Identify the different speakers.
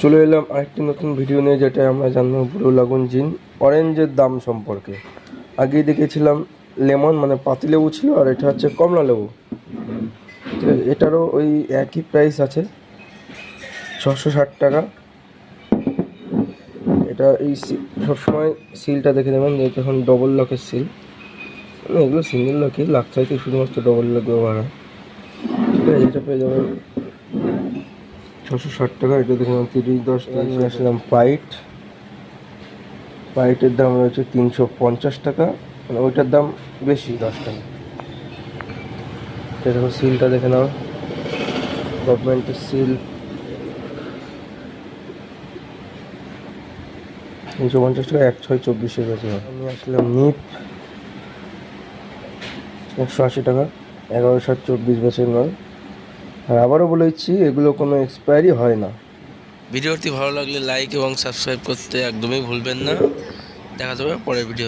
Speaker 1: চলে এলাম আরেকটি নতুন ভিডিও নিয়ে যেটা আমরা জানব ব্লু লাগুন জিন অরেঞ্জের দাম সম্পর্কে। আগেই দেখেছিলাম লেমন মানে পাতিলেবু ছিল, আর এটা হচ্ছে কমলা লেবু। তো এটারও ওই একই প্রাইস আছে, ছশো ষাট টাকা। এটা এই সবসময় সিলটা দেখে নেবেন, যে এটা এখন ডবল লকের সিল মানে এগুলো সিঙ্গেল লকই চাইতে শুধুমাত্র ডবল লক ব্যবহার হয়। ঠিক আছে, এটা পেয়ে যাবেন। ছশো ষাট টাকা এটা দেখলাম তিরিশ দশ টাকা নিয়ে আসলাম পাইট। পাইটের দাম রয়েছে তিনশো পঞ্চাশ টাকা মানে ওইটার দাম বেশি। দশ টাকা। এটা দেখো সিলটা দেখে নাও। গভর্নমেন্টের সিল। তিনশো পঞ্চাশ টাকা এক ছয় চব্বিশে গেছে আমি আসলাম নিপ। একশো আশি টাকা এগারো সাত চব্বিশ বছর নয় আর আবারও বলেছি, এগুলো কোনো এক্সপায়ারি হয় না।
Speaker 2: ভিডিওটি ভালো লাগলে লাইক এবং সাবস্ক্রাইব করতে একদমই ভুলবেন না। দেখা যাবে পরের ভিডিও